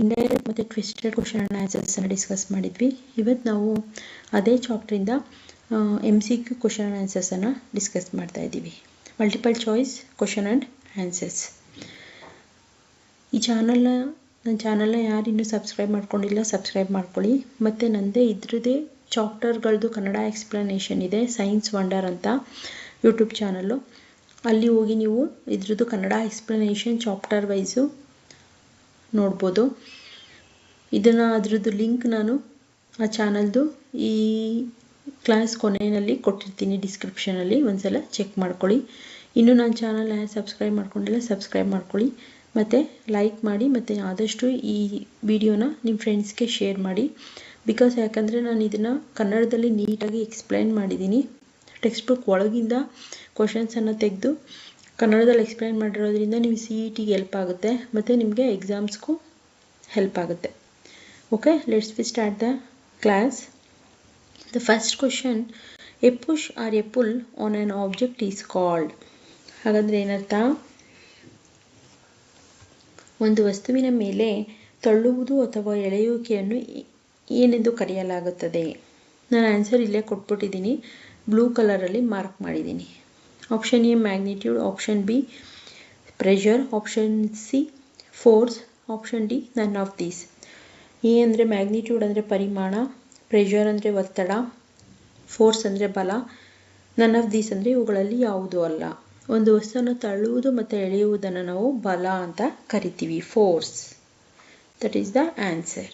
Indirect ಮತ್ತು twisted question ಆನ್ಸರ್ಸನ್ನು discuss ಮಾಡಿದ್ವಿ. ಇವತ್ತು ನಾವು ಅದೇ ಚಾಪ್ಟ್ರಿಂದ M C Q question and ಆನ್ಸರ್ಸನ್ನು discuss ಮಾಡ್ತಾ ಇದ್ದೀವಿ. Multiple choice question and answers ಈ ಚಾನಲ್ನ ನನ್ನ ಚಾನಲ್ನ ಯಾರು ಇನ್ನೂ ಸಬ್ಸ್ಕ್ರೈಬ್ ಮಾಡ್ಕೊಂಡಿಲ್ಲ ಸಬ್ಸ್ಕ್ರೈಬ್ ಮಾಡ್ಕೊಳ್ಳಿ. ಮತ್ತು ನನ್ನದೇ ಇದ್ರದ್ದೇ ಚಾಪ್ಟರ್ಗಳದ್ದು ಕನ್ನಡ ಎಕ್ಸ್ಪ್ಲನೇಷನ್ ಇದೆ ಸೈನ್ಸ್ ವಂಡರ್ ಅಂತ ಯೂಟ್ಯೂಬ್ ಚಾನಲ್ಲು ಅಲ್ಲಿ ಹೋಗಿ ನೀವು ಇದ್ರದ್ದು ಕನ್ನಡ ಎಕ್ಸ್ಪ್ಲನೇಷನ್ ಚಾಪ್ಟರ್ ವೈಸು ನೋಡ್ಬೋದು. ಇದನ್ನು ಅದರದ್ದು ಲಿಂಕ್ ನಾನು ಆ ಚಾನಲ್ದು ಈ ಕ್ಲಾಸ್ ಕೊನೆಯಲ್ಲಿ ಕೊಟ್ಟಿರ್ತೀನಿ ಡಿಸ್ಕ್ರಿಪ್ಷನಲ್ಲಿ ಒಂದ್ಸಲ ಚೆಕ್ ಮಾಡ್ಕೊಳ್ಳಿ. ಇನ್ನೂ ನನ್ನ ಚಾನಲ್ ಸಬ್ಸ್ಕ್ರೈಬ್ ಮಾಡ್ಕೊಂಡಿಲ್ಲ ಸಬ್ಸ್ಕ್ರೈಬ್ ಮಾಡ್ಕೊಳ್ಳಿ. ಮತ್ತು ಲೈಕ್ ಮಾಡಿ, ಮತ್ತು ಆದಷ್ಟು ಈ ವಿಡಿಯೋನ ನಿಮ್ಮ ಫ್ರೆಂಡ್ಸ್ಗೆ ಶೇರ್ ಮಾಡಿ. ಬಿಕಾಸ್ ಯಾಕಂದರೆ ನಾನು ಇದನ್ನು ಕನ್ನಡದಲ್ಲಿ ನೀಟಾಗಿ ಎಕ್ಸ್ಪ್ಲೈನ್ ಮಾಡಿದ್ದೀನಿ ಟೆಕ್ಸ್ಟ್ ಬುಕ್ ಒಳಗಿಂದ ಕ್ವಶನ್ಸನ್ನು ತೆಗೆದು ಕನ್ನಡದಲ್ಲಿ ಎಕ್ಸ್ಪ್ಲೈನ್ ಮಾಡಿರೋದ್ರಿಂದ ನೀವು ಸಿ ಇ ಟಿಗೆ ಹೆಲ್ಪ್ ಆಗುತ್ತೆ, ಮತ್ತು ನಿಮಗೆ ಎಕ್ಸಾಮ್ಸ್ಗೂ ಹೆಲ್ಪ್ ಆಗುತ್ತೆ. Okay let's we start the class the first question a push or a pull on on object is called ಹಾಗಂದರೆ ಏನರ್ಥ? ಒಂದು ವಸ್ತುವಿನ ಮೇಲೆ ತಳ್ಳುವುದು ಅಥವಾ ಎಳೆಯುವಿಕೆಯನ್ನು ಏನೆಂದು ಕರೆಯಲಾಗುತ್ತದೆ? ನಾನು ಆನ್ಸರ್ ಇಲ್ಲೇ ಕೊಟ್ಬಿಟ್ಟಿದ್ದೀನಿ. ಬ್ಲೂ ಕಲರಲ್ಲಿ ಮಾರ್ಕ್ ಮಾಡಿದ್ದೀನಿ. Option A magnitude option B pressure option C force option D none of these A ಅಂದರೆ ಮ್ಯಾಗ್ನಿಟ್ಯೂಡ್ ಅಂದರೆ ಪರಿಮಾಣ ಪ್ರೆಷರ್ ಅಂದರೆ ಒತ್ತಡ ಫೋರ್ಸ್ ಅಂದರೆ ಬಲ ನನ್ ಆಫ್ ದೀಸ್ ಅಂದರೆ ಇವುಗಳಲ್ಲಿ ಯಾವುದೂ ಅಲ್ಲ. ಒಂದು ವಸ್ತುವನ್ನು ತಳ್ಳುವುದು ಮತ್ತು ಎಳೆಯುವುದನ್ನು ನಾವು ಬಲ ಅಂತ ಕರಿತೀವಿ force that is the answer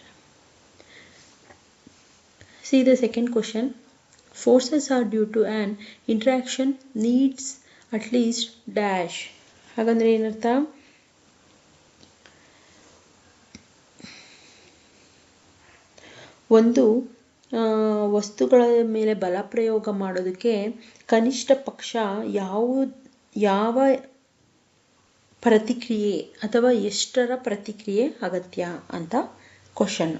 C the second question forces are due to an interaction needs at least dash ಹಾಗಂದ್ರೆ ಏನರ್ಥ? ಒಂದು ವಸ್ತುಗಳ ಮೇಲೆ ಬಲ ಪ್ರಯೋಗ ಮಾಡೋದಕ್ಕೆ ಕನಿಷ್ಠ ಪಕ್ಷ ಯಾವ ಯಾವ ಪ್ರತಿಕ್ರಿಯೆ ಅಥವಾ ಎಷ್ಟರ ಪ್ರತಿಕ್ರಿಯೆ ಅಗತ್ಯ ಅಂತ ಕ್ವಶನ್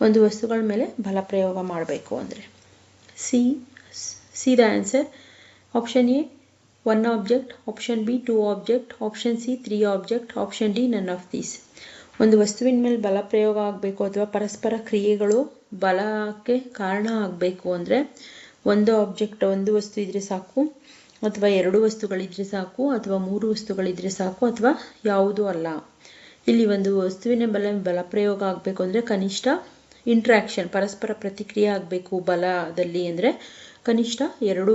ಒಂದು ವಸ್ತುಗಳ ಮೇಲೆ ಬಲ ಪ್ರಯೋಗ ಮಾಡಬೇಕು ಅಂದರೆ. C C the answer option A one object option B two object option C three object option D none of these ಒಂದು ವಸ್ತುವಿನ ಮೇಲೆ ಬಲ ಪ್ರಯೋಗ ಆಗಬೇಕು ಅಥವಾ ಪರಸ್ಪರ ಕ್ರಿಯೆಗಳು ಬಲಕ್ಕೆ ಕಾರಣ ಆಗಬೇಕು ಅಂದರೆ ಒಂದು ಆಬ್ಜೆಕ್ಟ್ ಒಂದು ವಸ್ತು ಇದ್ದರೆ ಸಾಕು ಅಥವಾ ಎರಡು ವಸ್ತುಗಳಿದ್ರೆ ಸಾಕು ಅಥವಾ ಮೂರು ವಸ್ತುಗಳಿದ್ರೆ ಸಾಕು ಅಥವಾ ಯಾವುದೂ ಅಲ್ಲ. ಇಲ್ಲಿ ಒಂದು ವಸ್ತುವಿನ ಬಲ ಬಲ ಪ್ರಯೋಗ ಆಗಬೇಕು ಅಂದರೆ ಕನಿಷ್ಠ ಇಂಟ್ರ್ಯಾಕ್ಷನ್ ಪರಸ್ಪರ ಪ್ರತಿಕ್ರಿಯೆ ಆಗಬೇಕು, ಬಲದಲ್ಲಿ ಅಂದರೆ ಕನಿಷ್ಠ ಎರಡು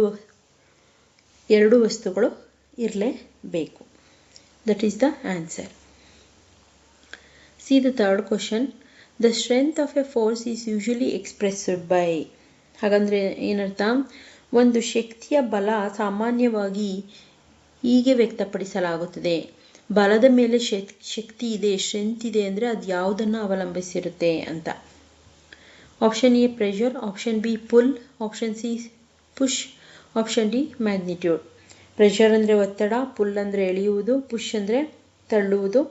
ಎರಡು ವಸ್ತುಗಳು ಇರಲೇಬೇಕು. That is the answer C the third question the strength of a force is usually expressed by ಹಾಗಂದರೆ ಏನರ್ಥ? ಒಂದು ಶಕ್ತಿಯ ಬಲ ಸಾಮಾನ್ಯವಾಗಿ ಹೀಗೆ ವ್ಯಕ್ತಪಡಿಸಲಾಗುತ್ತದೆ. ಬಲದ ಮೇಲೆ ಶಕ್ತಿ ಇದೆ ಸ್ಟ್ರೆಂತ್ ಇದೆ ಅಂದರೆ ಅದು ಯಾವುದನ್ನು ಅವಲಂಬಿಸಿರುತ್ತೆ ಅಂತ. Option A pressure option B pull option C push option D magnitude pressure ಅಂದರೆ ಒತ್ತಡ ಪುಲ್ ಅಂದರೆ ಎಳೆಯುವುದು ಪುಷ್ ಅಂದರೆ ತಳ್ಳುವುದು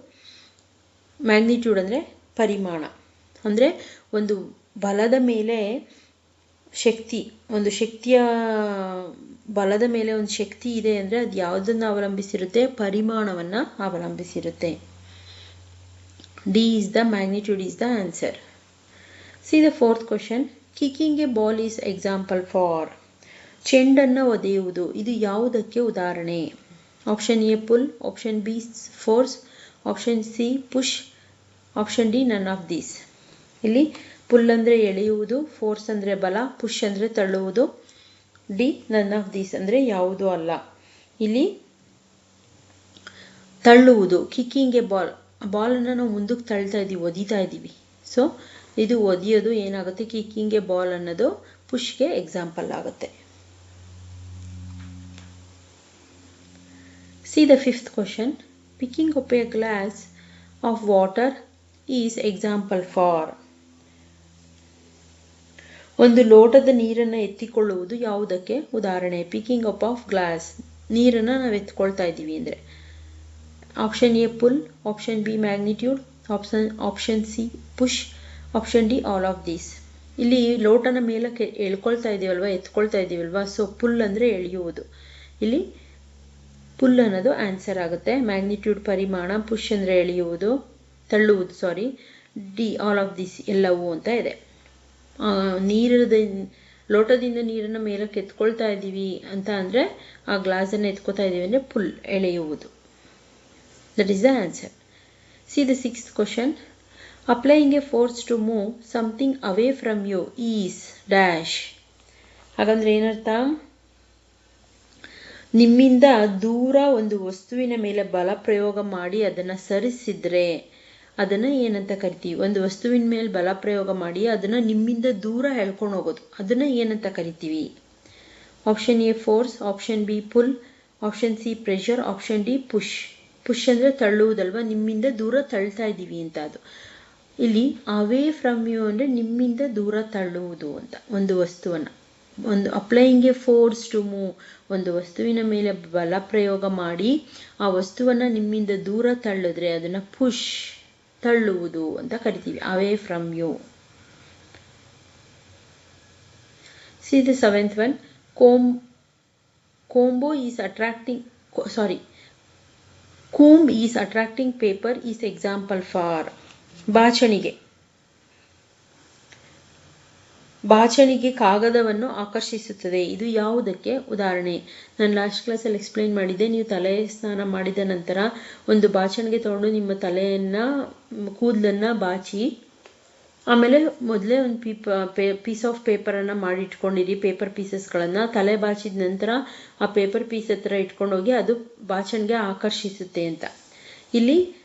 ಮ್ಯಾಗ್ನಿಟ್ಯೂಡ್ ಅಂದರೆ ಪರಿಮಾಣ. ಅಂದರೆ ಒಂದು ಬಲದ ಮೇಲೆ ಶಕ್ತಿ, ಒಂದು ಶಕ್ತಿಯ ಬಲದ ಮೇಲೆ ಒಂದು ಶಕ್ತಿ ಇದೆ ಅಂದರೆ ಅದು ಯಾವುದನ್ನು ಅವಲಂಬಿಸಿರುತ್ತೆ? ಪರಿಮಾಣವನ್ನು ಅವಲಂಬಿಸಿರುತ್ತೆ. D is the magnitude is the answer C the fourth question kicking a ball is example for ಚೆಂಡನ್ನು ಒದೆಯುವುದು. ಇದು ಯಾವುದಕ್ಕೆ ಉದಾಹರಣೆ? Option A pull option B force option C push option D none of these ಇಲ್ಲಿ pull ಅಂದರೆ ಎಳೆಯುವುದು force ಅಂದರೆ ಬಲ ಪುಷ್ ಅಂದರೆ ತಳ್ಳುವುದು. ಡಿ ನನ್ ಆಫ್ ದೀಸ್ ಅಂದರೆ ಯಾವುದೂ ಅಲ್ಲ. ಇಲ್ಲಿ ತಳ್ಳುವುದು. ಕಿಕ್ಕಿಂಗ್ ಎ ಬಾಲ್ ಬಾಲನ್ನು ನಾವು ಮುಂದಕ್ಕೆ ತಳ್ತಾ ಇದ್ದೀವಿ ಒದಿತಾ ಇದ್ದೀವಿ ಸೊ ಇದು ಒದಿಯೋದು ಏನಾಗುತ್ತೆ? ಕಿಕ್ಕಿಂಗ್ ಬಾಲ್ ಅನ್ನೋದು ಪುಷ್ಗೆ ಎಕ್ಸಾಂಪಲ್ ಆಗುತ್ತೆ. C the fifth question picking up a glass of water is example for ಒಂದು ಲೋಟದ ನೀರನ್ನು ಎತ್ತಿಕೊಳ್ಳುವುದು ಯಾವುದಕ್ಕೆ? ಉದಾಹರಣೆ ಪಿಕ್ಕಿಂಗ್ ಅಪ್ ಆಫ್ ಗ್ಲಾಸ್ ನೀರನ್ನು ನಾವು ಎತ್ಕೊಳ್ತಾ ಇದ್ದೀವಿ ಅಂದರೆ. Option A pull option B magnitude option option C push option D all of these ಇಲ್ಲಿ ಲೋಟನ ಮೇಲಕ್ಕೆ ಎಳ್ಕೊಳ್ತಾ ಇದೀವಲ್ವ, ಎತ್ಕೊಳ್ತಾ ಇದೀವಲ್ವ? ಸೊ ಪುಲ್ ಅಂದರೆ ಎಳೆಯುವುದು. ಇಲ್ಲಿ ಪುಲ್ ಅನ್ನೋದು ಆನ್ಸರ್ ಆಗುತ್ತೆ. ಮ್ಯಾಗ್ನಿಟ್ಯೂಡ್ ಪರಿಮಾಣ ಪುಷ್ ಅಂದರೆ ಎಳೆಯುವುದು, ತಳ್ಳುವುದು sorry D all of this ಎಲ್ಲವೂ ಅಂತ ಇದೆ. ನೀರದ, ಲೋಟದಿಂದ ನೀರನ್ನು ಮೇಲಕ್ಕೆ ಎತ್ಕೊಳ್ತಾ ಇದ್ದೀವಿ ಅಂತ ಅಂದರೆ ಆ ಗ್ಲಾಸನ್ನು ಎತ್ಕೊತಾ ಇದ್ದೀವಿ ಅಂದರೆ ಪುಲ್ ಎಳೆಯುವುದು. That is the answer C the six question applying a force to move something away from you is dash ಹಾಗಂದ್ರೆ ಏನರ್ಥ? ನಿಮ್ಮಿಂದ ದೂರ ಒಂದು ವಸ್ತುವಿನ ಮೇಲೆ ಬಲ ಪ್ರಯೋಗ ಮಾಡಿ ಅದನ್ನು ಸರಿಸಿದ್ರೆ ಅದನ್ನು ಏನಂತ ಕರಿತೀವಿ? ಒಂದು ವಸ್ತುವಿನ ಮೇಲೆ ಬಲ ಪ್ರಯೋಗ ಮಾಡಿ ಅದನ್ನು ನಿಮ್ಮಿಂದ ದೂರ ಎಳ್ಕೊಂಡು ಹೋಗೋದು. ಅದನ್ನು ಏನಂತ ಕರಿತೀವಿ? Option A force option B pull option C pressure option D push push ಅಂದರೆ ತಳ್ಳುವುದಲ್ವಾ? ನಿಮ್ಮಿಂದ ದೂರ ತಳ್ತಾ ಇದ್ದೀವಿ ಅಂತ ಅದು. ಇಲ್ಲಿ ಅವೇ ಫ್ರಮ್ ಯು ಅಂದರೆ ನಿಮ್ಮಿಂದ ದೂರ ತಳ್ಳುವುದು ಅಂತ, ಒಂದು ವಸ್ತುವನ್ನು. ಒಂದು applying a force to move ಒಂದು ವಸ್ತುವಿನ ಮೇಲೆ ಬಲ ಪ್ರಯೋಗ ಮಾಡಿ, ಆ ವಸ್ತುವನ್ನು ನಿಮ್ಮಿಂದ ದೂರ ತಳ್ಳಿದ್ರೆ ಅದನ್ನು ಪುಷ್ ತಳ್ಳುವುದು ಅಂತ ಕರಿತೀವಿ. Away from you C the seventh one comb combo is attracting sorry comb is attracting paper is example for ಬಾಚಣಿಗೆ. ಬಾಚಣಿಗೆ ಕಾಗದವನ್ನು ಆಕರ್ಷಿಸುತ್ತದೆ. ಇದು ಯಾವುದಕ್ಕೆ? ಉದಾಹರಣೆ, ನಾನು ಲಾಸ್ಟ್ ಕ್ಲಾಸಲ್ಲಿ ಎಕ್ಸ್ಪ್ಲೈನ್ ಮಾಡಿದ್ದೆ, ನೀವು ತಲೆ ಸ್ನಾನ ಮಾಡಿದ ನಂತರ ಒಂದು ಬಾಚಣಿಗೆ ತಗೊಂಡು ನಿಮ್ಮ ತಲೆಯನ್ನು, ಕೂದಲನ್ನು ಬಾಚಿ, ಆಮೇಲೆ ಮೊದಲೇ ಒಂದು ಪೀಪ ಪೀಸ್ ಆಫ್ ಪೇಪರನ್ನು ಮಾಡಿ ಇಟ್ಕೊಂಡಿರಿ ಪೇಪರ್ ಪೀಸಸ್ಗಳನ್ನು ತಲೆ ಬಾಚಿದ ನಂತರ ಆ ಪೇಪರ್ ಪೀಸ್ ಹತ್ರ ಇಟ್ಕೊಂಡೋಗಿ ಅದು ಬಾಚಣಿಗೆ ಆಕರ್ಷಿಸುತ್ತೆ ಅಂತ. ಇಲ್ಲಿ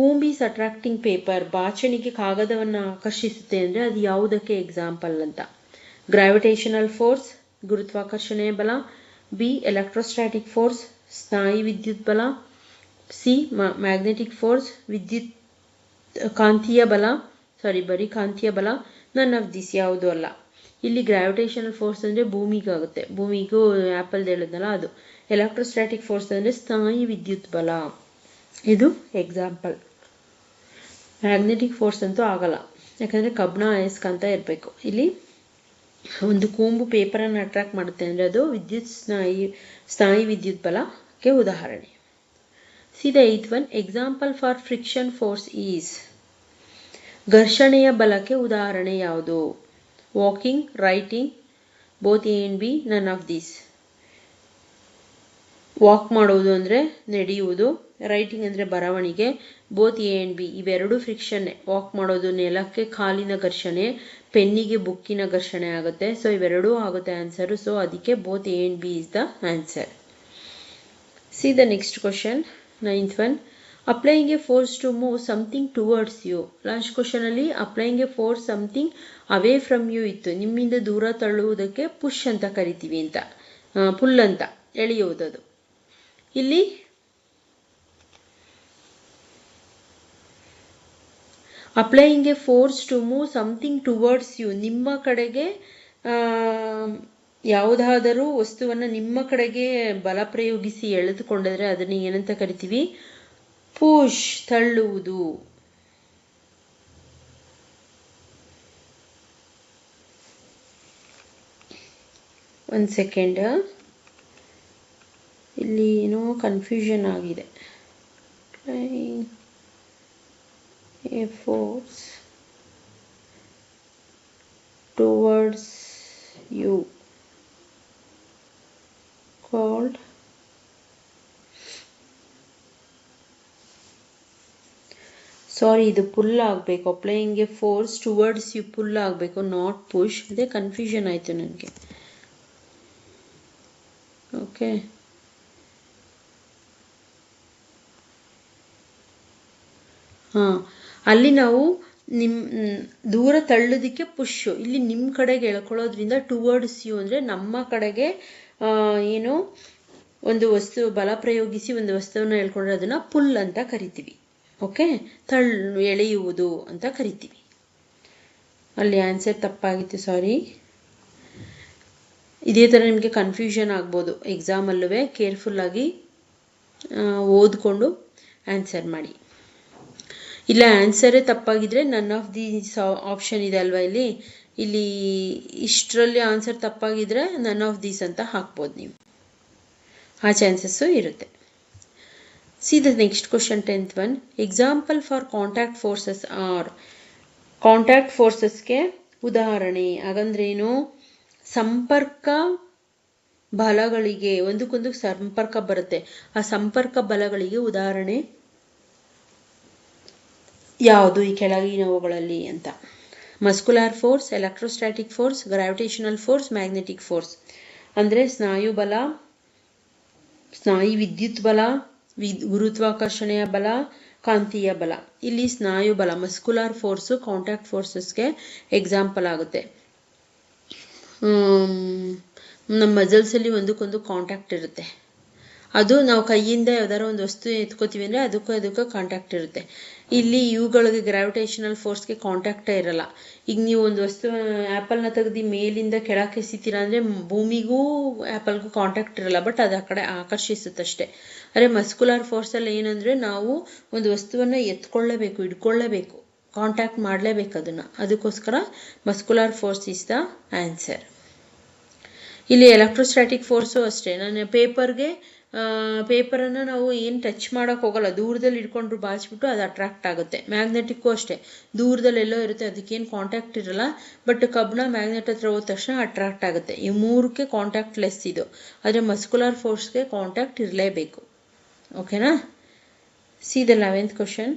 ಕೂಂಬೀಸ್ ಅಟ್ರಾಕ್ಟಿಂಗ್ ಪೇಪರ್ ಬಾಚಣಿಗೆ ಕಾಗದವನ್ನು ಆಕರ್ಷಿಸುತ್ತೆ ಅಂದರೆ ಅದು ಯಾವುದಕ್ಕೆ ಎಕ್ಸಾಂಪಲ್ ಅಂತ. ಗ್ರಾವಿಟೇಷನಲ್ ಫೋರ್ಸ್ ಗುರುತ್ವಾಕರ್ಷಣೆಯ ಬಲ. ಬಿ ಎಲೆಕ್ಟ್ರೋಸ್ಟ್ಯಾಟಿಕ್ ಫೋರ್ಸ್ ಸ್ನಾಯಿ ವಿದ್ಯುತ್ ಬಲ. ಸಿ ಮ್ಯಾಗ್ನೆಟಿಕ್ ಫೋರ್ಸ್ ವಿದ್ಯುತ್, ಕಾಂತೀಯ ಬಲ. ಸಾರಿ ಬರೀ ಕಾಂತೀಯ ಬಲ. ನನ್ನ ಆಫ್ ದಿಸ್ ಯಾವುದು ಅಲ್ಲ. ಇಲ್ಲಿ ಗ್ರಾವಿಟೇಷನಲ್ ಫೋರ್ಸ್ ಅಂದರೆ ಭೂಮಿಗಾಗುತ್ತೆ. ಭೂಮಿಗೂ ಆ್ಯಪಲ್ ಹೇಳಿದ್ನಲ್ಲ ಅದು. ಎಲೆಕ್ಟ್ರೋಸ್ಟ್ಯಾಟಿಕ್ ಫೋರ್ಸ್ ಅಂದರೆ ಸ್ಥಾಯಿ ವಿದ್ಯುತ್ ಬಲ. ಇದು ಎಕ್ಸಾಂಪಲ್ ಮ್ಯಾಗ್ನೆಟಿಕ್ ಫೋರ್ಸ್ ಅಂತೂ ಆಗಲ್ಲ. ಯಾಕಂದರೆ ಕಬ್ಬಣ ಅಯಸ್ಕಾಂತ ಇರಬೇಕು. ಇಲ್ಲಿ ಒಂದು ಕೂಂಬು ಪೇಪರನ್ನು ಅಟ್ರಾಕ್ಟ್ ಮಾಡುತ್ತೆ ಅಂದರೆ ಅದು ವಿದ್ಯುತ್ ಸ್ನಾಯಿ ಸ್ನಾಯಿ ವಿದ್ಯುತ್ ಬಲಕ್ಕೆ ಉದಾಹರಣೆ. C the eighth one example for friction force is ಘರ್ಷಣೆಯ ಬಲಕ್ಕೆ ಉದಾಹರಣೆ ಯಾವುದು? Walking writing both A and B none of these walk ಮಾಡುವುದು ಅಂದರೆ ನಡೆಯುವುದು. ರೈಟಿಂಗ್ ಅಂದರೆ ಬರವಣಿಗೆ ಬೋತ್ ಎ ಆ್ಯಂಡ್ ಬಿ ಇವೆರಡು ಫ್ರಿಕ್ಷನ್ನೇ ವಾಕ್ ಮಾಡೋದು ನೆಲಕ್ಕೆ ಕಾಲಿನ ಘರ್ಷಣೆ, ಪೆನ್ನಿಗೆ ಬುಕ್ಕಿನ ಘರ್ಷಣೆ ಆಗುತ್ತೆ. ಸೊ ಇವೆರಡೂ ಆಗುತ್ತೆ ಆನ್ಸರು ಸೊ ಅದಕ್ಕೆ both A and B is the answer C the next question ninth one applying a force to move something towards you last ಕ್ವಶನಲ್ಲಿ applying a force something away from you ಇತ್ತು. ನಿಮ್ಮಿಂದ ದೂರ ತಳ್ಳುವುದಕ್ಕೆ push ಅಂತ ಕರಿತೀವಿ ಅಂತ. Full ಅಂತ ಎಳೆಯುವುದದು ಇಲ್ಲಿ applying a force to move something towards you ನಿಮ್ಮ ಕಡೆಗೆ ಯಾವುದಾದರೂ ವಸ್ತುವನ್ನು ನಿಮ್ಮ ಕಡೆಗೆ ಬಲ ಪ್ರಯೋಗಿಸಿ ಎಳೆದುಕೊಂಡರೆ ಅದನ್ನು ಏನಂತ ಕರಿತೀವಿ? ಪುಷ್, ತಳ್ಳುವುದು. ಒಂದು ಸೆಕೆಂಡ್. ಇಲ್ಲಿ ಏನೋ ಕನ್ಫ್ಯೂಷನ್ ಆಗಿದೆ. A force towards you called sorry ಇದು ಪುಲ್ ಆಗಬೇಕು applying a force towards you pull ಆಗಬೇಕು ನಾಟ್ ಪುಷ್ ಅದೇ ಕನ್ಫ್ಯೂಷನ್ ಆಯಿತು ನನಗೆ ಓಕೆ ಹಾಂ ಅಲ್ಲಿ ನಾವು ನಿಮ್ಮ ದೂರ ತಳ್ಳೋದಕ್ಕೆ ಪುಶ್ಶು ಇಲ್ಲಿ ನಿಮ್ಮ ಕಡೆಗೆ ಎಳ್ಕೊಳ್ಳೋದ್ರಿಂದ ಟುವರ್ಡ್ಸ್ ಯು ಅಂದರೆ ನಮ್ಮ ಕಡೆಗೆ ಏನು, ಒಂದು ವಸ್ತು, ಬಲ ಪ್ರಯೋಗಿಸಿ ಒಂದು ವಸ್ತುವನ್ನು ಹೇಳ್ಕೊಂಡ್ರೆ ಅದನ್ನು ಪುಲ್ ಅಂತ ಕರಿತೀವಿ. ಓಕೆ ತಳ್ಳು ಎಳೆಯುವುದು ಅಂತ ಕರಿತೀವಿ. ಅಲ್ಲಿ ಆನ್ಸರ್ ತಪ್ಪಾಗಿತ್ತು ಸಾರಿ ಇದೇ ಥರ ನಿಮಗೆ ಕನ್ಫ್ಯೂಷನ್ ಆಗ್ಬೋದು. ಎಕ್ಸಾಮಲ್ಲೂ ಕೇರ್ಫುಲ್ಲಾಗಿ ಓದ್ಕೊಂಡು ಆನ್ಸರ್ ಮಾಡಿ. ಇಲ್ಲ ಆನ್ಸರೇ ತಪ್ಪಾಗಿದ್ರೆ ನನ್ ಆಫ್ ದಿ ಆಪ್ಷನ್ ಇದೆ ಅಲ್ವಾ ಇಲ್ಲಿ? ಇಲ್ಲಿ ಇಷ್ಟರಲ್ಲಿ ಆನ್ಸರ್ ತಪ್ಪಾಗಿದ್ರೆ ನನ್ ಆಫ್ ದೀಸ್ ಅಂತ ಹಾಕ್ಬೋದು ನೀವು. ಆ ಚಾನ್ಸಸ್ಸು ಇರುತ್ತೆ. C the next question tenth one example for contact forces are contact ಫೋರ್ಸಸ್ಗೆ ಉದಾಹರಣೆ ಹಾಗಂದ್ರೇನು ಸಂಪರ್ಕ ಬಲಗಳಿಗೆ, ಒಂದಕ್ಕೊಂದು ಸಂಪರ್ಕ ಬರುತ್ತೆ. ಆ ಸಂಪರ್ಕ ಬಲಗಳಿಗೆ ಉದಾಹರಣೆ ಯಾವುದು ಈ ಕೆಳಗಿನವುಗಳಲ್ಲಿ ಅಂತ. Muscular force electrostatic force gravitational force magnetic force ಅಂದರೆ ಸ್ನಾಯು ಬಲ, ಸ್ನಾಯು ವಿದ್ಯುತ್ ಬಲ ಗುರುತ್ವಾಕರ್ಷಣೆಯ ಬಲ, ಕಾಂತೀಯ ಬಲ. ಇಲ್ಲಿ ಸ್ನಾಯು ಬಲ ಮಸ್ಕುಲಾರ್ ಫೋರ್ಸು ಕಾಂಟ್ಯಾಕ್ಟ್ ಫೋರ್ಸಸ್ಗೆ ಎಕ್ಸಾಂಪಲ್ ಆಗುತ್ತೆ. ನಮ್ಮ ಮಜಲ್ಸಲ್ಲಿ ಒಂದಕ್ಕೊಂದು ಕಾಂಟ್ಯಾಕ್ಟ್ ಇರುತ್ತೆ. ಅದು ನಾವು ಕೈಯಿಂದ ಯಾವ್ದಾದ್ರು ಒಂದು ವಸ್ತು ಎತ್ಕೋತೀವಿ ಅಂದರೆ ಅದಕ್ಕೂ ಅದಕ್ಕೂ ಕಾಂಟ್ಯಾಕ್ಟ್ ಇರುತ್ತೆ. ಇಲ್ಲಿ ಇವುಗಳಿಗೆ ಗ್ರಾವಿಟೇಷನಲ್ ಫೋರ್ಸ್ಗೆ ಕಾಂಟ್ಯಾಕ್ಟೇ ಇರಲ್ಲ. ಈಗ ನೀವು ಒಂದು ವಸ್ತು ಆ್ಯಪಲ್ನ ತೆಗೆದು ಮೇಲಿಂದ ಕೆಳಕ್ಕೆ ಎಸಿತೀರ ಅಂದರೆ ಭೂಮಿಗೂ ಆ್ಯಪಲ್ಗೂ ಕಾಂಟ್ಯಾಕ್ಟ್ ಇರಲ್ಲ ಬಟ್ ಅದು ಆ ಕಡೆ ಆಕರ್ಷಿಸುತ್ತಷ್ಟೆ ಆದರೆ ಮಸ್ಕುಲಾರ್ ಫೋರ್ಸಲ್ಲಿ ಏನಂದರೆ ನಾವು ಒಂದು ವಸ್ತುವನ್ನು ಎತ್ಕೊಳ್ಳೇಬೇಕು, ಹಿಡ್ಕೊಳ್ಳೇಬೇಕು ಕಾಂಟ್ಯಾಕ್ಟ್ ಮಾಡಲೇಬೇಕು ಅದನ್ನು. ಅದಕ್ಕೋಸ್ಕರ muscular force is the answer ಇಲ್ಲಿ ಎಲೆಕ್ಟ್ರೋಸ್ಟ್ಯಾಟಿಕ್ ಫೋರ್ಸು ಅಷ್ಟೇ. ನಾನು ಪೇಪರ್ಗೆ ಪೇಪರನ್ನು ನಾವು ಏನು ಟಚ್ ಮಾಡೋಕೆ ಹೋಗಲ್ಲ. ದೂರದಲ್ಲಿ ಇಟ್ಕೊಂಡ್ರು ಬಾಚಿಬಿಟ್ಟು ಅದು ಅಟ್ರಾಕ್ಟ್ ಆಗುತ್ತೆ. ಮ್ಯಾಗ್ನೆಟಿಕ್ಕು ಅಷ್ಟೇ. ದೂರದಲ್ಲಿ ಎಲ್ಲೋ ಇರುತ್ತೆ ಅದಕ್ಕೇನು ಕಾಂಟ್ಯಾಕ್ಟ್ ಇರಲ್ಲ. ಬಟ್ ಕಬ್ಬಣ ಮ್ಯಾಗ್ನೆಟ್ ಹತ್ರ ಹೋದ ತಕ್ಷಣ ಅಟ್ರಾಕ್ಟ್ ಆಗುತ್ತೆ. ಈ ಮೂರಕ್ಕೆ ಕಾಂಟ್ಯಾಕ್ಟ್ ಲೆಸ್ ಇದು. ಆದರೆ ಮಸ್ಕುಲರ್ ಫೋರ್ಸ್ಗೆ ಕಾಂಟ್ಯಾಕ್ಟ್ ಇರಲೇಬೇಕು. ಓಕೆನಾ C the eleventh question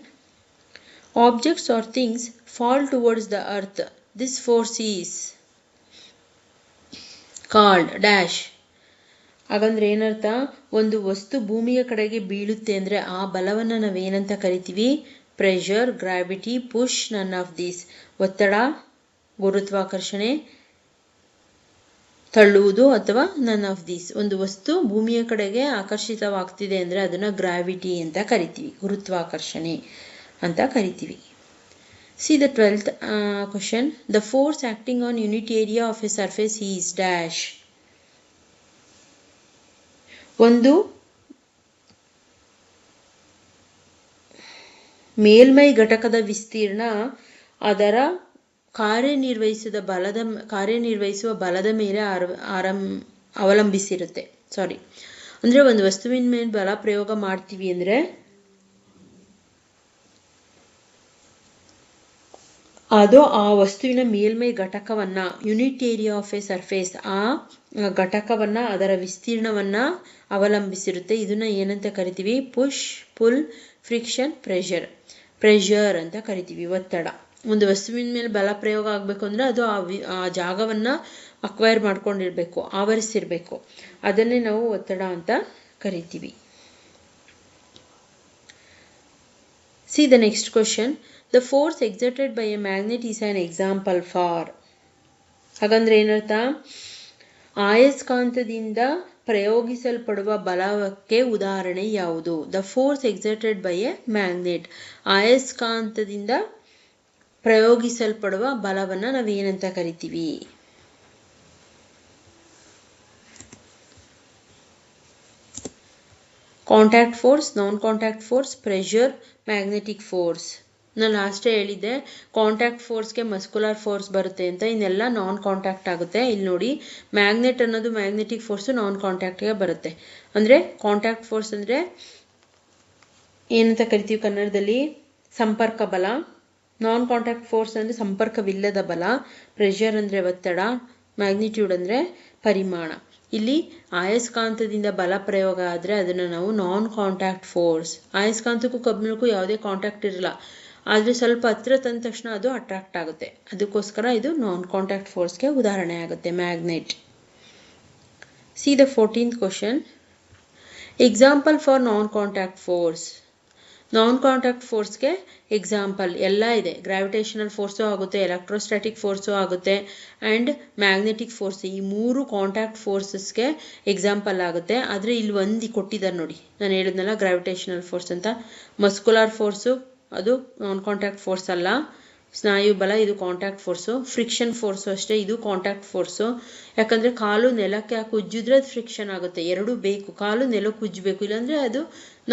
objects or things fall towards the earth this force is called dash ಹಾಗಂದ್ರೆ ಏನರ್ಥ? ಒಂದು ವಸ್ತು ಭೂಮಿಯ ಕಡೆಗೆ ಬೀಳುತ್ತೆ ಅಂದರೆ ಆ ಬಲವನ್ನು ನಾವೇನಂತ ಕರಿತೀವಿ? Pressure gravity push none of these ಒತ್ತಡ, ಗುರುತ್ವಾಕರ್ಷಣೆ, ತಳ್ಳುವುದು ಅಥವಾ ನನ್ ಆಫ್ ದೀಸ್ ಒಂದು ವಸ್ತು ಭೂಮಿಯ ಕಡೆಗೆ ಆಕರ್ಷಿತವಾಗ್ತಿದೆ ಅಂದರೆ ಅದನ್ನು ಗ್ರಾವಿಟಿ ಅಂತ ಕರಿತೀವಿ. ಗುರುತ್ವಾಕರ್ಷಣೆ ಅಂತ ಕರಿತೀವಿ. C the twelfth question the force acting on unit area of a surface is dash ಒಂದು ಮೇಲ್ಮೈ ಘಟಕದ ವಿಸ್ತೀರ್ಣ ಅದರ ಕಾರ್ಯನಿರ್ವಹಿಸಿದ ಬಲದ ಕಾರ್ಯನಿರ್ವಹಿಸುವ ಬಲದ ಮೇಲೆ ಆರ, ಆರಂ, ಅವಲಂಬಿಸಿರುತ್ತೆ. ಸಾರಿ ಅಂದರೆ ಒಂದು ವಸ್ತುವಿನ ಮೇಲೆ ಬಲ ಪ್ರಯೋಗ ಮಾಡ್ತೀವಿ ಅಂದರೆ ಅದು ಆ ವಸ್ತುವಿನ ಮೇಲ್ಮೈ ಘಟಕವನ್ನ unit area of a surface ಆ ಘಟಕವನ್ನ, ಅದರ ವಿಸ್ತೀರ್ಣವನ್ನ ಅವಲಂಬಿಸಿರುತ್ತೆ. ಇದನ್ನ ಏನಂತ ಕರಿತೀವಿ? Push pull friction pressure pressure ಅಂತ ಕರಿತೀವಿ, ಒತ್ತಡ. ಒಂದು ವಸ್ತುವಿನ ಮೇಲೆ ಬಲ ಪ್ರಯೋಗ ಆಗಬೇಕು ಅಂದರೆ ಅದು ಆ ವಿ, ಆ ಜಾಗವನ್ನು ಅಕ್ವೈರ್ ಮಾಡ್ಕೊಂಡಿರಬೇಕು, ಆವರಿಸಿರ್ಬೇಕು. ಅದನ್ನೇ ನಾವು ಒತ್ತಡ ಅಂತ ಕರಿತೀವಿ. C the next question the force exerted by a magnet is an example for ಹಾಗಂದ್ರೆ ಏನರ್ಥ? ಆಯಸ್ಕಾಂತದಿಂದ ಪ್ರಯೋಗಿಸಲ್ಪಡುವ ಬಲಕ್ಕೆ ಉದಾಹರಣೆ ಯಾವುದು? The force exerted by a magnet ಆಯಸ್ಕಾಂತದಿಂದ ಪ್ರಯೋಗಿಸಲ್ಪಡುವ ಬಲವನ್ನು ನಾವೇನಂತ ಕರಿತೀವಿ? Contact force non contact force pressure magnetic force ನಾನು ಲಾಸ್ಟೇ ಹೇಳಿದ್ದೆ ಕಾಂಟ್ಯಾಕ್ಟ್ ಫೋರ್ಸ್ಗೆ ಮಸ್ಕುಲಾರ್ ಫೋರ್ಸ್ ಬರುತ್ತೆ ಅಂತ, ಇನ್ನೆಲ್ಲ ನಾನ್ ಕಾಂಟ್ಯಾಕ್ಟ್ ಆಗುತ್ತೆ. ಇಲ್ಲಿ ನೋಡಿ ಮ್ಯಾಗ್ನೆಟ್ ಅನ್ನೋದು ಮ್ಯಾಗ್ನೆಟಿಕ್ ಫೋರ್ಸು ನಾನ್ ಕಾಂಟ್ಯಾಕ್ಟ್ಗೆ ಬರುತ್ತೆ. ಅಂದರೆ ಕಾಂಟ್ಯಾಕ್ಟ್ ಫೋರ್ಸ್ ಅಂದರೆ ಏನಂತ ಕರಿತೀವಿ ಕನ್ನಡದಲ್ಲಿ? ಸಂಪರ್ಕ ಬಲ. ನಾನ್ ಕಾಂಟ್ಯಾಕ್ಟ್ ಫೋರ್ಸ್ ಅಂದರೆ ಸಂಪರ್ಕವಿಲ್ಲದ ಬಲ ಪ್ರೆಷರ್ ಅಂದರೆ ಒತ್ತಡ ಮ್ಯಾಗ್ನಿಟ್ಯೂಡ್ ಅಂದರೆ ಪರಿಮಾಣ. ಇಲ್ಲಿ ಆಯಸ್ಕಾಂತದಿಂದ ಬಲ ಪ್ರಯೋಗ ಆದರೆ ಅದನ್ನು ನಾವು ನಾನ್ ಕಾಂಟ್ಯಾಕ್ಟ್ ಫೋರ್ಸ್ ಆಯಸ್ಕಾಂತಕ್ಕೂ ಕಬ್ಬಿಣಕ್ಕೂ ಯಾವುದೇ ಕಾಂಟ್ಯಾಕ್ಟ್ ಇರಲ್ಲ. ಆದರೆ ಸ್ವಲ್ಪ ಹತ್ರ ತಂದ ತಕ್ಷಣ ಅದು ಅಟ್ರಾಕ್ಟ್ ಆಗುತ್ತೆ. ಅದಕ್ಕೋಸ್ಕರ ಇದು ನಾನ್ ಕಾಂಟ್ಯಾಕ್ಟ್ ಫೋರ್ಸ್ಗೆ ಉದಾಹರಣೆ ಆಗುತ್ತೆ magnet see the fourteenth question example for non contact force non contact ಫೋರ್ಸ್ಗೆ example ಎಲ್ಲ ಇದೆ. ಗ್ರಾವಿಟೇಷನಲ್ ಫೋರ್ಸು ಆಗುತ್ತೆ ಎಲೆಕ್ಟ್ರೋಸ್ಟ್ಯಾಟಿಕ್ ಫೋರ್ಸು ಆಗುತ್ತೆ ಆ್ಯಂಡ್ ಮ್ಯಾಗ್ನೆಟಿಕ್ ಫೋರ್ಸ್ ಈ ಮೂರು ಕಾಂಟ್ಯಾಕ್ಟ್ ಫೋರ್ಸಸ್ಗೆ ಎಕ್ಸಾಂಪಲ್ ಆಗುತ್ತೆ. ಆದರೆ ಇಲ್ಲಿ ಒಂದು ಕೊಟ್ಟಿದ್ದಾರೆ ನೋಡಿ. ನಾನು ಹೇಳಿದ್ನಲ್ಲ ಗ್ರಾವಿಟೇಷನಲ್ ಫೋರ್ಸ್ ಅಂತ. ಮಸ್ಕುಲಾರ್ ಫೋರ್ಸು ಅದು ನಾನ್ ಕಾಂಟ್ಯಾಕ್ಟ್ ಫೋರ್ಸ್ ಅಲ್ಲ. ಸ್ನಾಯು ಬಲ, ಇದು ಕಾಂಟ್ಯಾಕ್ಟ್ ಫೋರ್ಸು ಫ್ರಿಕ್ಷನ್ ಫೋರ್ಸು ಅಷ್ಟೇ, ಇದು ಕಾಂಟ್ಯಾಕ್ಟ್ ಫೋರ್ಸು ಯಾಕಂದರೆ ಕಾಲು ನೆಲಕ್ಕೆ ಉಜ್ಜಿದ್ರೆ ಅದು ಫ್ರಿಕ್ಷನ್ ಆಗುತ್ತೆ. ಎರಡೂ ಬೇಕು, ಕಾಲು ನೆಲಕ್ಕೆ ಉಜ್ಜಬೇಕು ಇಲ್ಲಾಂದರೆ ಅದು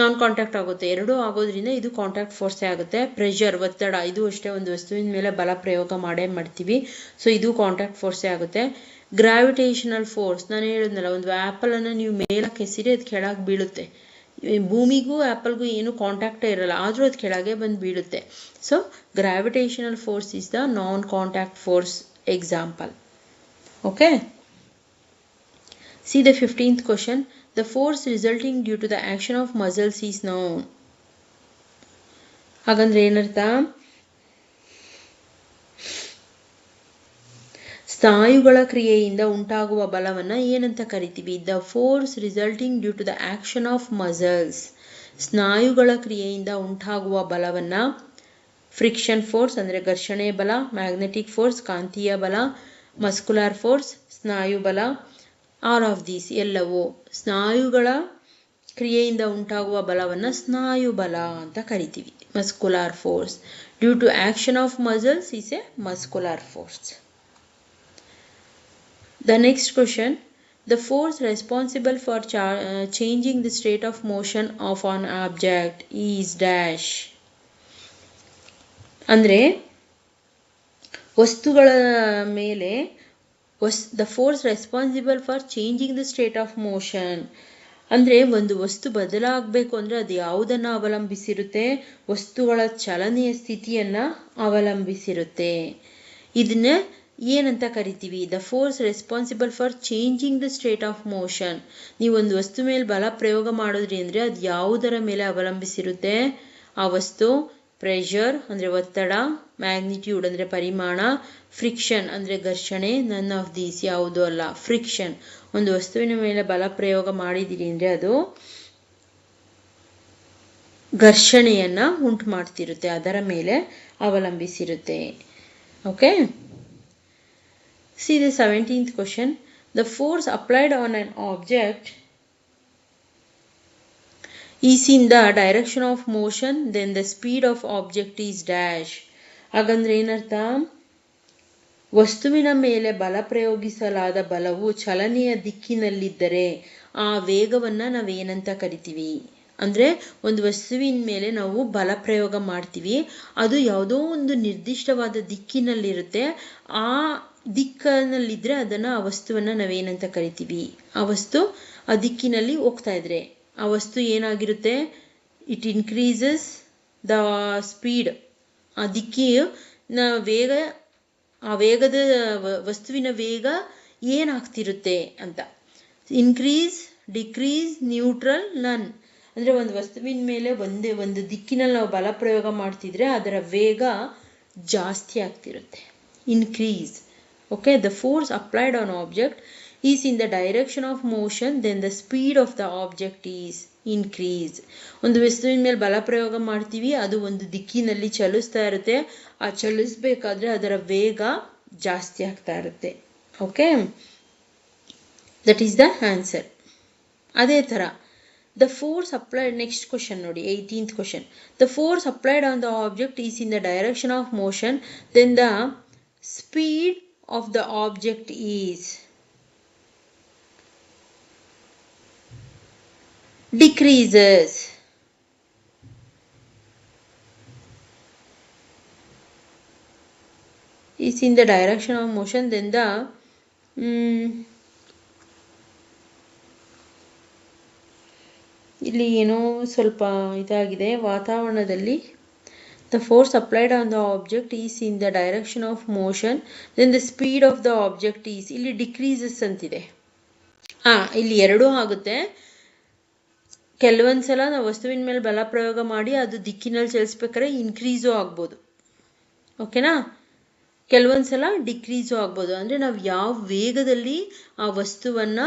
ನಾನ್ ಕಾಂಟ್ಯಾಕ್ಟ್ ಆಗುತ್ತೆ. ಎರಡೂ ಆಗೋದ್ರಿಂದ ಇದು ಕಾಂಟ್ಯಾಕ್ಟ್ ಫೋರ್ಸೇ ಆಗುತ್ತೆ. ಪ್ರೆಷರ್ ಒತ್ತಡ, ಇದು ಅಷ್ಟೇ ಒಂದು ವಸ್ತುವಿನ ಮೇಲೆ ಬಲ ಪ್ರಯೋಗ ಮಾಡೇ ಮಾಡ್ತೀವಿ. ಸೊ ಇದು ಕಾಂಟ್ಯಾಕ್ಟ್ ಫೋರ್ಸೇ ಆಗುತ್ತೆ. ಗ್ರಾವಿಟೇಷನಲ್ ಫೋರ್ಸ್ ನಾನು ಹೇಳಿದ್ನಲ್ಲ, ಒಂದು ಆ್ಯಪಲನ್ನು ನೀವು ಮೇಲಕ್ಕೆ ಎಸಿರಿ, ಅದು ಕೆಳಗೆ ಬೀಳುತ್ತೆ. ಭೂಮಿಗೂ ಆ್ಯಪಲ್ಗೂ ಏನು ಕಾಂಟ್ಯಾಕ್ಟೇ ಇರಲ್ಲ. ಆದರೂ ಅದು ಕೆಳಗೆ ಬಂದು ಬೀಳುತ್ತೆ. So gravitational force is the non contact force example okay see the fifteenth question the force resulting due to the action of muscles is known ಹಾಗಂದ್ರೆ ಏನರ್ಥ? ಸ್ನಾಯುಗಳ ಕ್ರಿಯೆಯಿಂದ ಉಂಟಾಗುವ ಬಲವನ್ನು ಏನಂತ ಕರಿತೀವಿ? The force resulting due to the action of muscles ಸ್ನಾಯುಗಳ ಕ್ರಿಯೆಯಿಂದ ಉಂಟಾಗುವ ಬಲವನ್ನು ಫ್ರಿಕ್ಷನ್ ಫೋರ್ಸ್ ಅಂದರೆ ಘರ್ಷಣೆ ಬಲ ಮ್ಯಾಗ್ನೆಟಿಕ್ ಫೋರ್ಸ್ ಕಾಂತೀಯ ಬಲ ಮಸ್ಕುಲಾರ್ ಫೋರ್ಸ್ ಸ್ನಾಯು ಬಲ ಆಲ್ ಆಫ್ ದೀಸ್ ಎಲ್ಲವೂ ಸ್ನಾಯುಗಳ ಕ್ರಿಯೆಯಿಂದ ಉಂಟಾಗುವ ಬಲವನ್ನು ಸ್ನಾಯು ಬಲ ಅಂತ ಕರಿತೀವಿ. Muscular force due to action of muscles is a muscular force The next question. The force responsible for cha- uh, changing the state of motion of an object is dash. ಅಂದರೆ ವಸ್ತುಗಳ ಮೇಲೆ ವಸ್ the force responsible for changing the state of motion ಅಂದರೆ ಒಂದು ವಸ್ತು ಬದಲಾಗಬೇಕು ಅಂದರೆ ಅದು ಯಾವುದನ್ನು ಅವಲಂಬಿಸಿರುತ್ತೆ? ವಸ್ತುಗಳ ಚಲನೆಯ ಸ್ಥಿತಿಯನ್ನು ಅವಲಂಬಿಸಿರುತ್ತೆ. ಇದನ್ನ ಏನಂತ ಕರಿತೀವಿ? The force responsible for changing the state of motion ನೀವು ಒಂದು ವಸ್ತು ಮೇಲೆ ಬಲ ಪ್ರಯೋಗ ಮಾಡಿದ್ರಿ ಅಂದರೆ ಅದು ಯಾವುದರ ಮೇಲೆ ಅವಲಂಬಿಸಿರುತ್ತೆ? ಆ ವಸ್ತು ಪ್ರೆಷರ್ ಅಂದರೆ ಒತ್ತಡ ಮ್ಯಾಗ್ನಿಟ್ಯೂಡ್ ಅಂದರೆ ಪರಿಮಾಣ ಫ್ರಿಕ್ಷನ್ ಅಂದರೆ ಘರ್ಷಣೆ ನನ್ ಆಫ್ ದೀಸ್ ಯಾವುದೂ ಅಲ್ಲ ಫ್ರಿಕ್ಷನ್ ಒಂದು ವಸ್ತುವಿನ ಮೇಲೆ ಬಲ ಪ್ರಯೋಗ ಮಾಡಿದ್ದೀರಿ ಅಂದರೆ ಅದು ಘರ್ಷಣೆಯನ್ನು ಉಂಟು ಮಾಡ್ತಿರುತ್ತೆ, ಅದರ ಮೇಲೆ ಅವಲಂಬಿಸಿರುತ್ತೆ. Okay See the 17th question. The force applied on an object is in the direction of motion, then the speed of object is dash. ಹಾಗಂದ್ರೆ ಏನರ್ಥ ವಸ್ತುವಿನ ಮೇಲೆ ಬಲ ಪ್ರಯೋಗಿಸಲಾದ ಬಲವು ಚಲನೆಯ ದಿಕ್ಕಿನಲ್ಲಿದ್ದರೆ ಆ ವೇಗವನ್ನು ನಾವೇನಂತ ಕರಿತೀವಿ ಅಂದರೆ ಒಂದು ವಸ್ತುವಿನ ಮೇಲೆ ನಾವು ಬಲ ಪ್ರಯೋಗ ಮಾಡ್ತೀವಿ ಅದು ಯಾವುದೋ ಒಂದು ನಿರ್ದಿಷ್ಟವಾದ ದಿಕ್ಕಿನಲ್ಲಿರುತ್ತೆ ಆ ದಿಕ್ಕಿನಲ್ಲಿದ್ದರೆ ಅದನ್ನು ಆ ವಸ್ತುವನ್ನು ನಾವೇನಂತ ಕರಿತೀವಿ. ಆ ವಸ್ತು ಆ ದಿಕ್ಕಿನಲ್ಲಿ ಹೋಗ್ತಾ ಇದ್ರೆ, ಆ ವಸ್ತು ಏನಾಗಿರುತ್ತೆ? ಇಟ್ ಇನ್ಕ್ರೀಸಸ್ ದ ಸ್ಪೀಡ್ ಆ ದಿಕ್ಕಿನ ವೇಗ, ಆ ವೇಗದ ವಸ್ತುವಿನ ವೇಗ ಏನಾಗ್ತಿರುತ್ತೆ ಅಂತ. ಇನ್ಕ್ರೀಸ್ ಡಿಕ್ರೀಸ್ ನ್ಯೂಟ್ರಲ್ ನನ್ ಅಂದರೆ ಒಂದು ವಸ್ತುವಿನ ಮೇಲೆ ಒಂದೇ, ಒಂದು ದಿಕ್ಕಿನಲ್ಲಿ ನಾವು ಬಲ ಪ್ರಯೋಗ ಮಾಡ್ತಿದ್ರೆ ಅದರ ವೇಗ ಜಾಸ್ತಿ ಆಗ್ತಿರುತ್ತೆ. Increase okay, the force applied on object is in the direction of motion, then the speed of the object is increase ಒಂದು ವಸ್ತುವಿನ ಮೇಲೆ ಬಲ ಪ್ರಯೋಗ ಮಾಡ್ತೀವಿ, ಅದು ಒಂದು ದಿಕ್ಕಿನಲ್ಲಿ ಚಲಿಸ್ತಾ ಇರುತ್ತೆ. ಆ ಚಲಿಸ್ಬೇಕಾದ್ರೆ ಅದರ ವೇಗ ಜಾಸ್ತಿ ಆಗ್ತಾ ಇರುತ್ತೆ. Okay that is the answer ಅದೇ ಥರ the force applied next question ನೋಡಿ eighteenth question the force applied on the object is in the direction of motion then the speed of the object is decreases is in the direction of motion then the mm, ಇಲ್ಲಿ ಏನೋ ಸ್ವಲ್ಪ ಇದಾಗಿದೆ ವಾತಾವರಣದಲ್ಲಿ the force applied on the object is in the direction of motion, then the speed of the object is, ಇಲ್ಲಿ decreases ಅಂತಿದೆ. ಆ ಇಲ್ಲಿ ಎರಡೂ ಆಗುತ್ತೆ. ಕೆಲವೊಂದು ಸಲ ನಾವು ವಸ್ತುವಿನ ಮೇಲೆ ಬಲ ಪ್ರಯೋಗ ಮಾಡಿ ಅದು ದಿಕ್ಕಿನಲ್ಲಿ ಚಲಿಸ್ಬೇಕಾದ್ರೆ ಇನ್ಕ್ರೀಸು ಆಗ್ಬೋದು. ಓಕೆನಾ ಕೆಲವೊಂದು ಸಲ ಡಿಕ್ರೀಸು ಆಗ್ಬೋದು. ಅಂದರೆ ನಾವು ಯಾವ ವೇಗದಲ್ಲಿ ಆ ವಸ್ತುವನ್ನು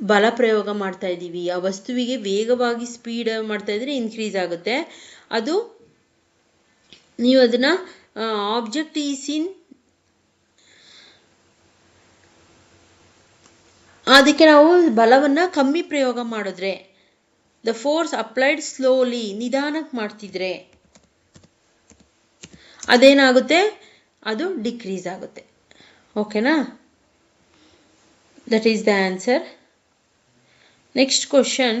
ಬಲ ಪ್ರಯೋಗ ಮಾಡ್ತಾ ಇದ್ದೀವಿ, ಆ ವಸ್ತುವಿಗೆ ವೇಗವಾಗಿ ಸ್ಪೀಡ್ ಮಾಡ್ತಾ ಇದ್ರೆ ಇನ್ಕ್ರೀಸ್ ಆಗುತ್ತೆ. ಅದು ನೀವು ಅದನ್ನ ಆಬ್ಜೆಕ್ಟ್ ಈಸ್ ಇನ್ ಅದಕ್ಕೆ ನಾವು ಬಲವನ್ನು ಕಮ್ಮಿ ಪ್ರಯೋಗ ಮಾಡಿದ್ರೆ ದ ಫೋರ್ಸ್ ಅಪ್ಲೈಡ್ ಸ್ಲೋಲಿ ನಿಧಾನಕ್ಕೆ ಮಾಡ್ತಿದ್ರೆ, ಅದೇನಾಗುತ್ತೆ? ಅದು ಡಿಕ್ರೀಸ್ ಆಗುತ್ತೆ. ಓಕೆನಾ that is the answer next question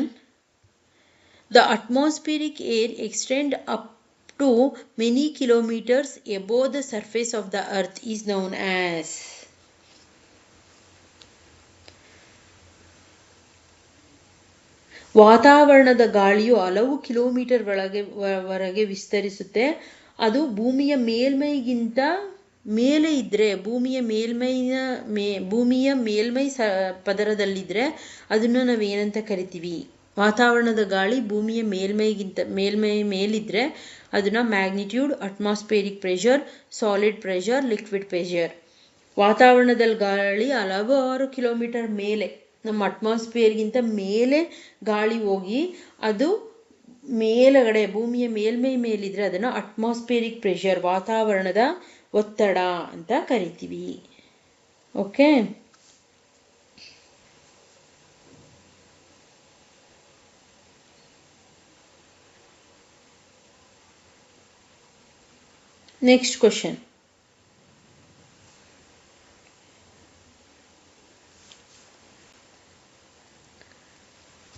the atmospheric air extend up to many kilometres above the surface of the earth is known as ವಾತಾವರಣದ ಗಾಳಿಯು ಹಲವು ಕಿಲೋಮೀಟರ್ ಒಳಗೆ ವರೆಗೆ ವಿಸ್ತರಿಸುತ್ತೆ. ಅದು ಭೂಮಿಯ ಮೇಲ್ಮೈಗಿಂತ ಮೇಲೆ ಇದ್ದರೆ ಭೂಮಿಯ ಮೇಲ್ಮೈನ ಮೇ, ಭೂಮಿಯ ಮೇಲ್ಮೈ ಸ, ಪದರದಲ್ಲಿದ್ರೆ ಅದನ್ನು ನಾವು ಏನಂತ ಕರಿತೀವಿ? ವಾತಾವರಣದ ಗಾಳಿ ಭೂಮಿಯ ಮೇಲ್ಮೈಗಿಂತ, ಮೇಲ್ಮೈ ಮೇಲಿದ್ರೆ ಅದನ್ನ magnitude atmospheric pressure solid pressure liquid pressure ವಾತಾವರಣದಲ್ಲಿ ಗಾಳಿ ಹಲವಾರು ಕಿಲೋಮೀಟರ್ ಮೇಲೆ, ನಮ್ಮ ಅಟ್ಮಾಸ್ಫಿಯರ್ಗಿಂತ ಮೇಲೆ ಗಾಳಿ ಹೋಗಿ, ಅದು ಮೇಲಗಡೆ, ಭೂಮಿಯ ಮೇಲ್ಮೈ ಮೇಲಿದ್ರೆ ಅದನ್ನು ಅಟ್ಮಾಸ್ಫಿಯರಿಕ್ ಪ್ರೆಷರ್ ವಾತಾವರಣದ ಒತ್ತಡ ಅಂತ ಕರಿತೀವಿ. Okay next question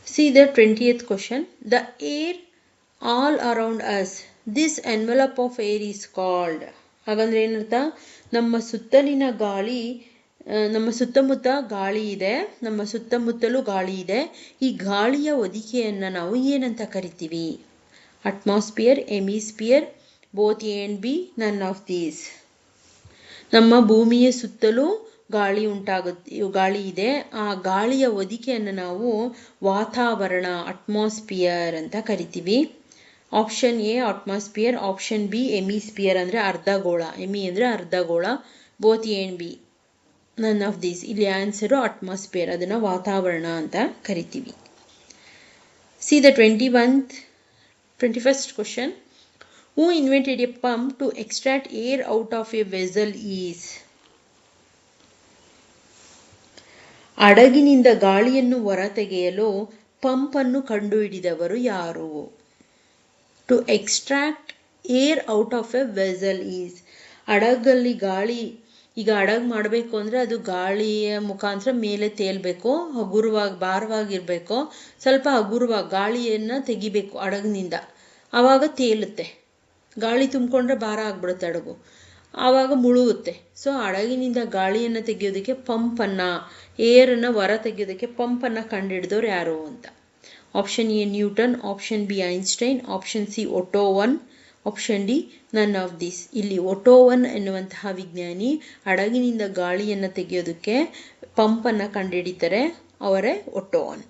See the 20th question. The air all around us. This envelope of air is called. ಹಾಗಂದ್ರೆ ಏನರ್ಥ ನಮ್ಮ ಸುತ್ತಲಿನ ಗಾಳಿ ನಮ್ಮ ಸುತ್ತಮುತ್ತ ಗಾಳಿ ಇದೆ ನಮ್ಮ ಸುತ್ತಮುತ್ತಲೂ ಗಾಳಿ ಇದೆ ಈ ಗಾಳಿಯ ಹೊದಿಕೆಯನ್ನು ನಾವು ಏನಂತ ಕರಿತೀವಿ atmosphere hemisphere both and B none of these ನಮ್ಮ ಭೂಮಿಯ ಸುತ್ತಲೂ ಗಾಳಿ ಉಂಟಾಗುತ್ತೆ, ಗಾಳಿ ಇದೆ. ಆ ಗಾಳಿಯ ಹೊದಿಕೆಯನ್ನು ನಾವು ವಾತಾವರಣ ಅಟ್ಮಾಸ್ಫಿಯರ್ ಅಂತ ಕರಿತೀವಿ. Option A atmosphere option B hemisphere ಅಂದರೆ ಅರ್ಧಗೋಳ. ಎಮಿ ಅಂದರೆ ಅರ್ಧಗೋಳ, both and B none of these ಇಲ್ಲಿ ಆನ್ಸರು ಅಟ್ಮಾಸ್ಫಿಯರ್ ಅದನ್ನು ವಾತಾವರಣ ಅಂತ ಕರಿತೀವಿ. See the twenty one twenty first question who invented a pump to extract air out of a vessel is? ಹಡಗಿನಿಂದ ಗಾಳಿಯನ್ನು ಹೊರತೆಗೆಯಲು ಪಂಪನ್ನು ಕಂಡುಹಿಡಿದವರು ಯಾರು? To extract air out of a vessel is ಹಡಗಲ್ಲಿ ಗಾಳಿ, ಈಗ ಹಡಗು ಮಾಡಬೇಕು ಅಂದರೆ ಅದು ಗಾಳಿಯ ಮುಖಾಂತರ ಮೇಲೆ ತೇಲ್ಬೇಕು, ಹಗುರವಾಗಿ, ಭಾರವಾಗಿರಬೇಕು, ಸ್ವಲ್ಪ ಹಗುರವಾಗಿ ಗಾಳಿಯನ್ನು ತೆಗಿಬೇಕು ಹಡಗಿನಿಂದ ಆವಾಗ ತೇಲುತ್ತೆ. ಗಾಳಿ ತುಂಬಿಕೊಂಡ್ರೆ ಭಾರ ಆಗ್ಬಿಡುತ್ತೆ ಹಡಗು ಆವಾಗ ಮುಳುಗುತ್ತೆ. ಸೊ ಹಡಗಿನಿಂದ ಗಾಳಿಯನ್ನು ತೆಗೆಯೋದಕ್ಕೆ ಪಂಪನ್ನು, ಏರನ್ನು ಹೊರ ತೆಗೆಯೋದಕ್ಕೆ ಪಂಪನ್ನು ಕಂಡುಹಿಡಿದವ್ರು ಯಾರು ಅಂತ. Option A Newton option B Einstein option C Otto von option D none of this ಇಲ್ಲಿ ಒಟೋವನ್ ಎನ್ನುವಂತಹ ವಿಜ್ಞಾನಿ ಹಡಗಿನಿಂದ ಗಾಳಿಯನ್ನು ತೆಗೆಯೋದಕ್ಕೆ ಪಂಪನ್ನು ಕಂಡುಹಿಡಿತಾರೆ ಅವರೇ ಒಟೋವನ್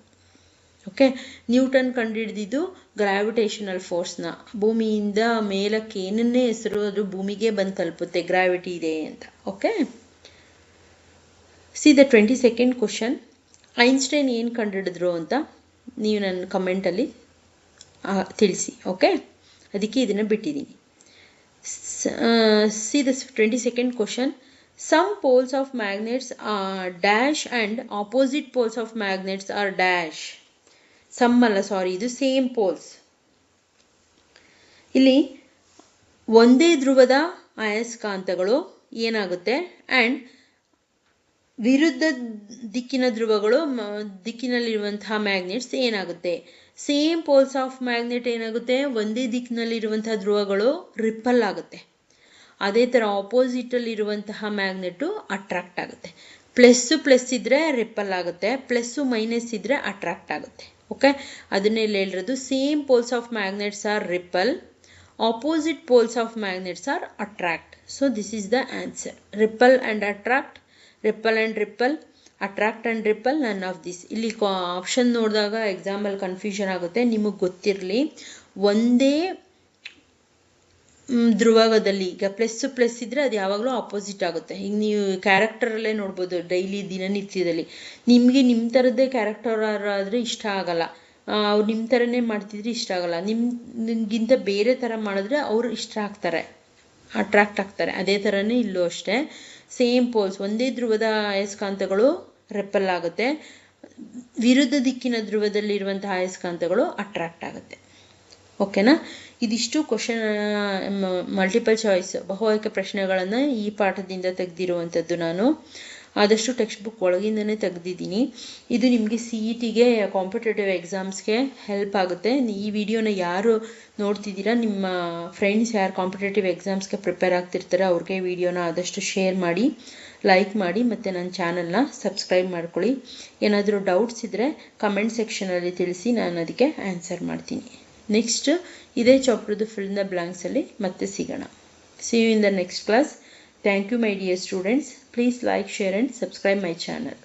ಓಕೆ ನ್ಯೂಟನ್ ಕಂಡುಹಿಡಿದಿದ್ದು ಗ್ರಾವಿಟೇಷನಲ್ ಫೋರ್ಸ್ನ ಭೂಮಿಯಿಂದ ಮೇಲಕ್ಕೆ ಏನನ್ನೇ ಹೆಸರು ಅದು ಭೂಮಿಗೆ ಬಂದು ತಲುಪುತ್ತೆ ಗ್ರಾವಿಟಿ ಇದೆ ಅಂತ. Okay see the twenty second question Einstein ಏನು ಕಂಡುಹಿಡಿದ್ರು ಅಂತ ನೀವು ನನ್ನ ಕಮೆಂಟಲ್ಲಿ ತಿಳಿಸಿ. ಓಕೆ ಅದಕ್ಕೆ ಇದನ್ನು ಬಿಟ್ಟಿದ್ದೀನಿ. See the twenty second question same poles of magnets dash and opposite poles of magnets are dash same ಅಲ್ಲ ಸಾರಿ ಇದು ಸೇಮ್ ಪೋಲ್ಸ್ ಇಲ್ಲಿ ಒಂದೇ ಧ್ರುವದ ಅಯಸ್ಕಾಂತಗಳು ಏನಾಗುತ್ತೆ? ಆ್ಯಂಡ್ ವಿರುದ್ಧ ದಿಕ್ಕಿನ ಧ್ರುವಗಳು ದಿಕ್ಕಿನಲ್ಲಿರುವಂತಹ ಮ್ಯಾಗ್ನೆಟ್ಸ್ ಏನಾಗುತ್ತೆ? ಸೇಮ್ ಪೋಲ್ಸ್ ಆಫ್ ಮ್ಯಾಗ್ನೆಟ್ ಏನಾಗುತ್ತೆ? ಒಂದೇ ದಿಕ್ಕಿನಲ್ಲಿರುವಂತಹ ಧ್ರುವಗಳು ರಿಪಲ್ ಆಗುತ್ತೆ. ಅದೇ ಥರ ಆಪೋಸಿಟಲ್ಲಿರುವಂತಹ ಮ್ಯಾಗ್ನೆಟು ಅಟ್ರಾಕ್ಟ್ ಆಗುತ್ತೆ. ಪ್ಲಸ್ಸು ಪ್ಲಸ್ ಇದ್ದರೆ ರಿಪಲ್ ಆಗುತ್ತೆ. ಪ್ಲಸ್ಸು ಮೈನಸ್ ಇದ್ದರೆ ಅಟ್ರಾಕ್ಟ್ ಆಗುತ್ತೆ. ಓಕೆ ಅದನ್ನೇ ಇಲ್ಲಿ ಹೇಳಿರೋದು. Same poles of magnets are repel opposite poles of magnets are attract so this is the answer repel and attract repel and repel attract and repel none of this ಇಲ್ಲಿ option ನೋಡಿದಾಗ example confusion ಆಗುತ್ತೆ. ನಿಮಗೆ ಗೊತ್ತಿರಲಿ. ಒಂದೇ ಧ್ರುವದಲ್ಲಿ ಈಗ plus plus ಇದ್ದರೆ ಅದು ಯಾವಾಗಲೂ ಅಪೋಸಿಟ್ ಆಗುತ್ತೆ. ಈಗ ನೀವು ಕ್ಯಾರೆಕ್ಟರಲ್ಲೇ ನೋಡ್ಬೋದು ಡೈಲಿ ದಿನನಿತ್ಯದಲ್ಲಿ. ನಿಮಗೆ ನಿಮ್ಮ ಥರದ್ದೇ ಕ್ಯಾರೆಕ್ಟರ್ ಆದರೆ ಇಷ್ಟ ಆಗಲ್ಲ. ಅವ್ರು ನಿಮ್ಮ ಥರನೇ ಮಾಡ್ತಿದ್ರೆ ಇಷ್ಟ ಆಗಲ್ಲ. ನಿಮ್ಗಿಂತ ಬೇರೆ ಥರ ಮಾಡಿದ್ರೆ ಅವರು ಇಷ್ಟ ಆಗ್ತಾರೆ. ಅಟ್ರಾಕ್ಟ್ ಆಗ್ತಾರೆ. ಅದೇ ಥರನೇ ಇಲ್ಲೂ ಅಷ್ಟೇ. ಸೇಮ್ ಪೋಲ್ಸ್ ಒಂದೇ ಧ್ರುವದ ಅಯಸ್ಕಾಂತಗಳು ರೆಪಲ್ ಆಗುತ್ತೆ. ವಿರುದ್ಧ ದಿಕ್ಕಿನ ಧ್ರುವದಲ್ಲಿರುವಂತಹ ಅಯಸ್ಕಾಂತಗಳು ಅಟ್ರಾಕ್ಟ್ ಆಗುತ್ತೆ. ಓಕೆನಾ? ಇದಿಷ್ಟು ಕ್ವಶನ್ ಮಲ್ಟಿಪಲ್ ಚಾಯ್ಸ್ ಬಹುಆಯ್ಕೆ ಪ್ರಶ್ನೆಗಳನ್ನು ಈ ಪಾಠದಿಂದ ತೆಗೆದಿರುವಂಥದ್ದು ನಾನು. ಆದಷ್ಟು ಟೆಕ್ಸ್ಟ್ ಬುಕ್ ಒಳಗಿಂದನೇ ತೆಗೆದಿದ್ದೀನಿ. ಇದು ನಿಮಗೆ ಸಿ ಇ ಟಿಗೆ ಕಾಂಪಿಟೇಟಿವ್ ಎಕ್ಸಾಮ್ಸ್ಗೆ ಹೆಲ್ಪ್ ಆಗುತ್ತೆ. ಈ ವಿಡಿಯೋನ ಯಾರು ನೋಡ್ತಿದ್ದೀರಾ, ನಿಮ್ಮ ಫ್ರೆಂಡ್ಸ್ ಯಾರು ಕಾಂಪಿಟೇಟಿವ್ ಎಕ್ಸಾಮ್ಸ್ಗೆ ಪ್ರಿಪೇರ್ ಆಗ್ತಿರ್ತಾರೆ, ಅವ್ರಿಗೆ ವಿಡಿಯೋನ ಆದಷ್ಟು ಶೇರ್ ಮಾಡಿ ಲೈಕ್ ಮಾಡಿ, ಮತ್ತು ನನ್ನ ಚಾನಲ್ನ ಸಬ್ಸ್ಕ್ರೈಬ್ ಮಾಡ್ಕೊಳ್ಳಿ. ಏನಾದರೂ ಡೌಟ್ಸ್ ಇದ್ದರೆ ಕಮೆಂಟ್ ಸೆಕ್ಷನಲ್ಲಿ ತಿಳಿಸಿ, ನಾನು ಅದಕ್ಕೆ ಆನ್ಸರ್ ಮಾಡ್ತೀನಿ. ನೆಕ್ಸ್ಟ್ ಇದೇ ಚಾಪ್ಟರ್ದು ಫಿಲ್ ದ ಬ್ಲಾಂಕ್ಸಲ್ಲಿ ಮತ್ತೆ ಸಿಗೋಣ. See you in the next class thank you my dear students please like share and subscribe my channel